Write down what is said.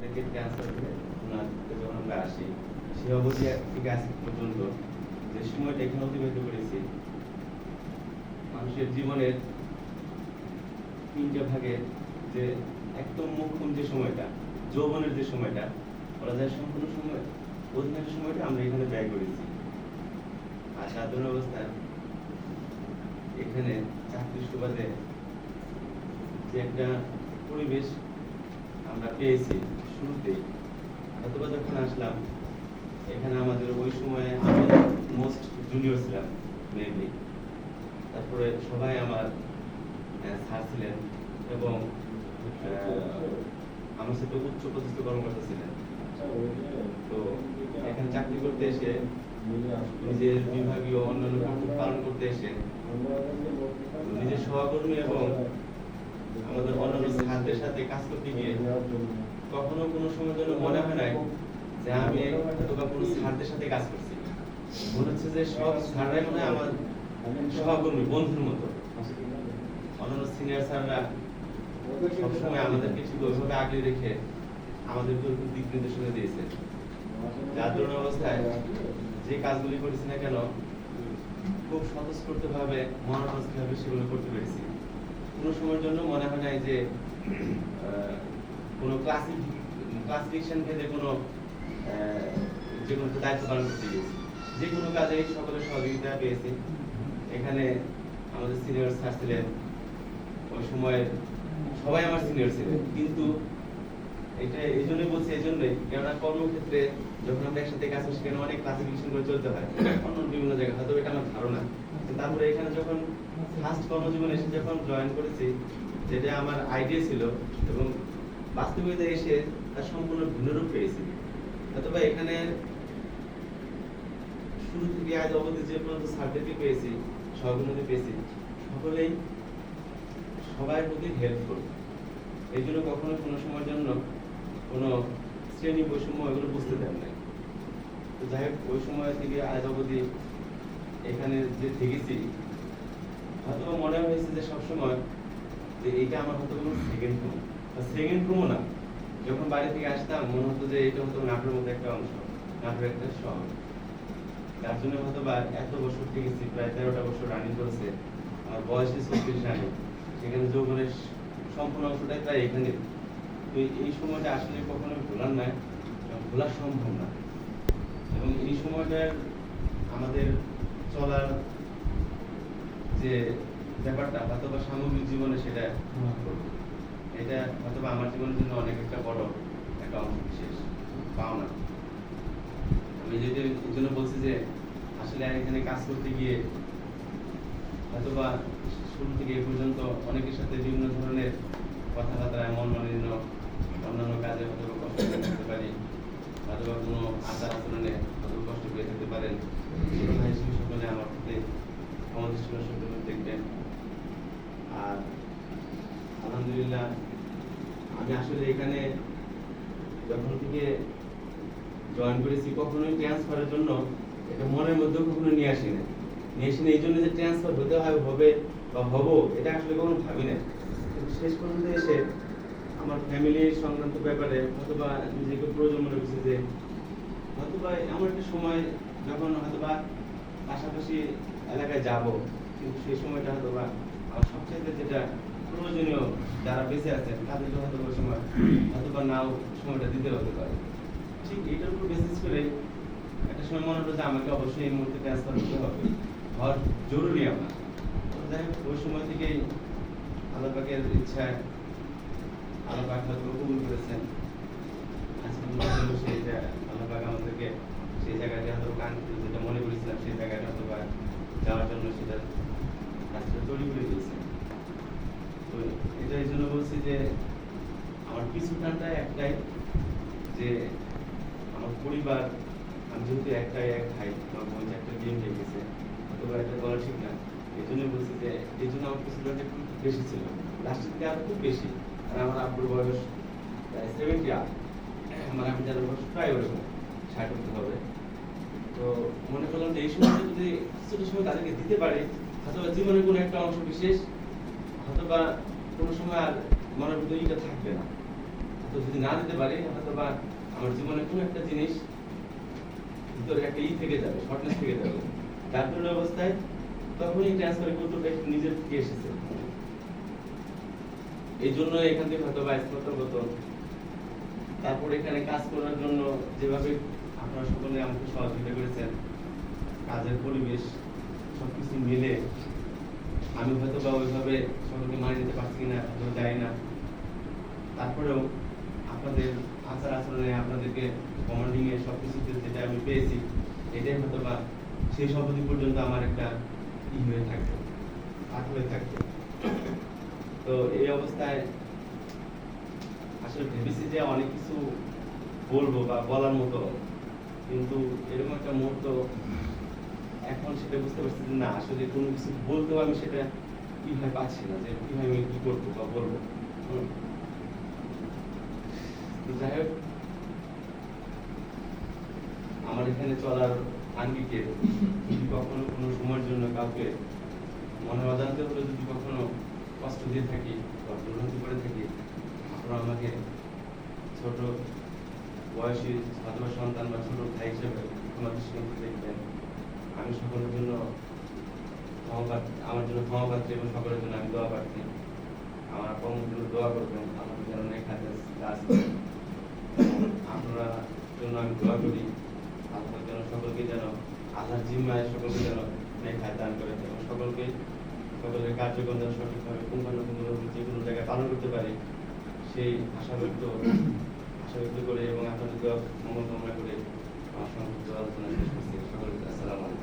থেকে ক্যান্সার হয়ে ওনার যখন আমরা আসি সেই অবধি থেকে আজ পর্যন্ত যে সময়টা এখানে অতিবাহিত করেছি, মানুষের জীবনের তিনটে ভাগে যে একদম মুখ্যম যে সময়টা, যৌবনের যে সময়টা বলা যায় সম্পূর্ণ সময় অধিকাংশ সময়টা আমরা এখানে ব্যয় করেছি। আর সাধারণ অবস্থায় এখানে চাকরির সুবাদে যে একটা পরিবেশ আমরা পেয়েছি শুরুতেই অথবা যখন আসলাম, এখানে আমাদের ওই সময়ে আমি মোস্ট জুনিয়র ছিলাম মেবি তারপরে সবাই আমার স্যার ছিলেন এবং আমার সাথে উচ্চ পদস্থ কর্মকর্তা ছিলেন। তো এখানে চাকরি করতে এসে, নিজের বিভাগীয় অন্যান্য কর্তব্য পালন করতে এসে, নিজের সহকর্মী এবং আমাদের অন্যান্য স্যারদের সাথে কাজ করতে গিয়ে কখনো কোনো সময় যেন মনে হয় নাই যে আমি হয়তো বা কোনো স্যারদের সাথে কাজ করছি। মনে হচ্ছে যে সব স্যাররাই মনে আমার সহকর্মী, বন্ধুর মতো। অন্যান্য সিনিয়র স্যাররা সবসময় আমাদেরকে ঠিক ওইভাবে আগলে রেখে আমাদেরকে ওরকম দিক নির্দেশনা দিয়েছে। যার দরুন অবস্থায় যে কাজগুলি করেছি না কেন, খুব স্বতঃস্ফূর্ত ভাবে মনোনস্ক ভাবে সেগুলো করতে পেরেছি। কোনো সময়ের জন্য মনে হয় নাই যে কোনো ক্লাসিক ক্লাসিফিকেশন ভেদে কোনো যে কোনো দায়িত্ব পালন করতে গিয়েছি। যে কোনো কাজে সকলের সহযোগিতা পেয়েছি। এখানে আমাদের সিনিয়র স্যার ছিলেন। ওই সময় সবাই আমার সিনিয়র ছিলেন কিন্তু এটা এই জন্যই বলছি, এই জন্যই। কেননা কর্মক্ষেত্রে যখন আমরা একসাথে কাজ করি, সেখানে অনেক ক্লাসিফিকেশন করে চলতে হয়। অন্য বিভিন্ন জায়গায়। হয়তো এটা আমার ধারণা। তারপরে এখানে যখন ফার্স্ট কর্মজীবনে এসে যখন জয়েন করেছি, যেটা আমার আইডিয়া ছিল এবং বাস্তবিকতা এসে তার সম্পূর্ণ ভিন্ন রূপ পেয়েছি। অথবা এখানে শুরু থেকে আজ অবধি যে পর্যন্ত সার্টিফিকেট পেয়েছি সহগুণতি পেয়েছি, সকলেই সবার প্রতি হেল্পফুল এই জন্য কখনো কোনো সময়ের জন্য কোনো শ্রেণি বৈষম্য এগুলো বুঝতে দেন নাই। তো যাই হোক, ওই সময় থেকে আজ অবধি এখানে যে থেকেছি হয়তো মনে হয়েছে যে সবসময় যে এইটা আমার হয়তো কোনো সেকেন্ড রুম সেকেন্ড রুমও না। যখন বাড়ি থেকে আসতাম মনে হতো যে এটা হতো নাটোর মধ্যে একটা অংশ নাটোর একটা শহর। তার জন্য হয়তো বা এত বছর থেকেছি প্রায় তেরোটা বছর রানিং করেছে। আমার বয়স ছত্রিশ রানিং সেখানে যৌবনের সম্পূর্ণ অংশটাই প্রায় এখানে। তো এই সময়টা আসলে কখনো ভোলার এবং ভোলা সম্ভব না। এবং এই সময়টার আমাদের চলার যে ব্যাপারটা হয়তো বা সামগ্রিক জীবনে সেটা এটা হয়তো বা আমার জীবনের জন্য অনেক একটা বড় একটা অংশ বিশেষ, পাওনা। আমি যেটা এই জন্য বলছি যে, আসলে এখানে কাজ করতে গিয়ে হয়তোবা শুরু থেকে এ পর্যন্ত অনেকের সাথে বিভিন্ন ধরনের কথাবার্তায় মন মালিন্য অন্যান্য কাজে হয়তো বা কষ্ট থাকতে পারি অথবা কোনো আচার আচরণে হয়তো কষ্ট পেয়ে থাকতে পারেন। সকলে আমার প্রতি আমাদের দেখবেন। আর আলহামদুলিল্লাহ। আমি আসলে এখানে যখন থেকে জয়েন করেছি, কখনোই ট্রান্সফারের জন্য এটা মনের মধ্যেও কখনো নিয়ে আসি না নিয়ে আসি না এই জন্য যে ট্রান্সফার হতে হয়, হবে বা হব, এটা আসলে কখনো ভাবি না শেষ পর্যন্ত এসে আমার ফ্যামিলির সংক্রান্ত ব্যাপারে অথবা নিজেকে প্রয়োজন মনে করছে যে, হয়তোবা এমন একটা সময় যখন হয়তোবা পাশাপাশি এলাকায় যাব, কিন্তু সেই সময়টা হয়তোবা আমার সবচেয়ে যেটা প্রয়োজনীয় যারা বেঁচে আছেন, তাদেরকে হয়তো সময় হয়তোবা নাও সময়টা দিতে হতে পারে। ঠিক এইটার উপর বেসিস করে একটা সময় মনে হলো যে আমাকে অবশ্যই এই মুহূর্তে ট্রান্সফার করতে হবে। হওয়ার জরুরি আমার। যাই হোক, ওই সময় থেকেই আল্লাহ পাকের ইচ্ছায় আল্লাহ পাক হয়তো কবুল করেছেন। আজকে মনে হলো সেইটা আল্লাহ পাক আমাদেরকে সেই জায়গাটা হয়তো কাঙ্ক্ষিত যেটা মনে করেছিলাম সেই জায়গাটা হয়তো বা যাওয়ার জন্য সেটা কাজটা তৈরি করে দিয়েছে তো এটা এই জন্য বলছি যে আমার একটাই, যে আমার পরিবার, আমি যেহেতু একটাই এক ভাই, আমার একটা বিয়ে হয়ে অথবা একটা স্কলারশিপ না, এই জন্য বলছি যে এই জন্য আমার একটু বেশি ছিল। লাস্টের দিকে খুব বেশি আর আমার আব্বুর বয়স প্রায় সেভেন্টি মানে আমি যাদের বয়স প্রায় ওরকম, ষাট হতে হবে। তো মনে করলাম যে এই সময়টা যদি কিছুটা সময় তাদেরকে দিতে পারি হয়তো জীবনের কোনো একটা অংশ বিশেষ হয়তো বা কোনো সময় আর মনের ভিতরে থাকবে না। তো যদি না দিতে পারি হয়তো বা আমার জীবনে কোনো একটা জিনিস ভিতরে একটা ই থেকে যাবে শর্টনেস থেকে যাবে জন্য অবস্থায় তখনই ট্রান্সফার একটু নিজের থেকে এসেছে। এই জন্য এখান থেকে হয়তো বা স্পষ্টগত তারপর এখানে কাজ করার জন্য যেভাবে আপনারা সকলে আমাকে সহযোগিতা করেছেন, কাজের পরিবেশ সবকিছু মিলে, আমি হয়তো বা ওইভাবে সকলকে মানিয়ে নিতে পারছি না হয়তো জানি না। তারপরেও আপনাদের আচার আচরণে আপনাদেরকে কমান্ডিং এ সবকিছুতে যেটা আমি পেয়েছি, এটাই হয়তো বা সেই সমাধি পর্যন্ত আমার একটা ই হয়ে থাকবে, হাত হয়ে থাকবে। তো এই অবস্থায় আসলে ভেবেছি যে অনেক কিছু বলব বা বলার মতো, কিন্তু এরকম একটা মুহূর্ত এখন সেটা বুঝতে পারছি যে না, আসলে কোনো কিছু বলতেও আমি সেটা কীভাবে পাচ্ছি না, যে কীভাবে আমি কি করব বা বলব। যাই আমার এখানে চলার আঙ্গিকে যদি কখনো কোনো সময়ের জন্য কাউকে মনে অজান্তে হলে যদি কখনো কষ্ট দিয়ে থাকি বা ভুলভ্রান্তি করে থাকি, আপনারা আমাকে ছোট বয়সী ছাত্র সন্তান বা ছোট ভাই হিসেবে আমাদের সঙ্গে দেখবেন। আমি সকলের জন্য আমার জন্য ক্ষমা পাচ্ছি এবং সকলের জন্য আমি দোয়া প্রার্থী। আমার জন্য দোয়া করবেন আমার নেক হাতে কাজ আপনারা জন্য আমি দোয়া করি, আপনার যেন সকলকে যেন আল্লাহর জিম্মায় সকলকে যেন নেখায় দান করে এবং সকলকে, সকলের কার্যক্রম যেন সঠিকভাবে পুঙ্খানুপুঙ্খভাবে যে কোনো জায়গায় পালন করতে পারে, সেই আশা ব্যক্ত আশা ব্যক্ত করে এবং আপনাদের দোয়া মঙ্গল কামনা করে আমার দোয়া আলোচনা শেষ করছি। সকলকে আসসালামু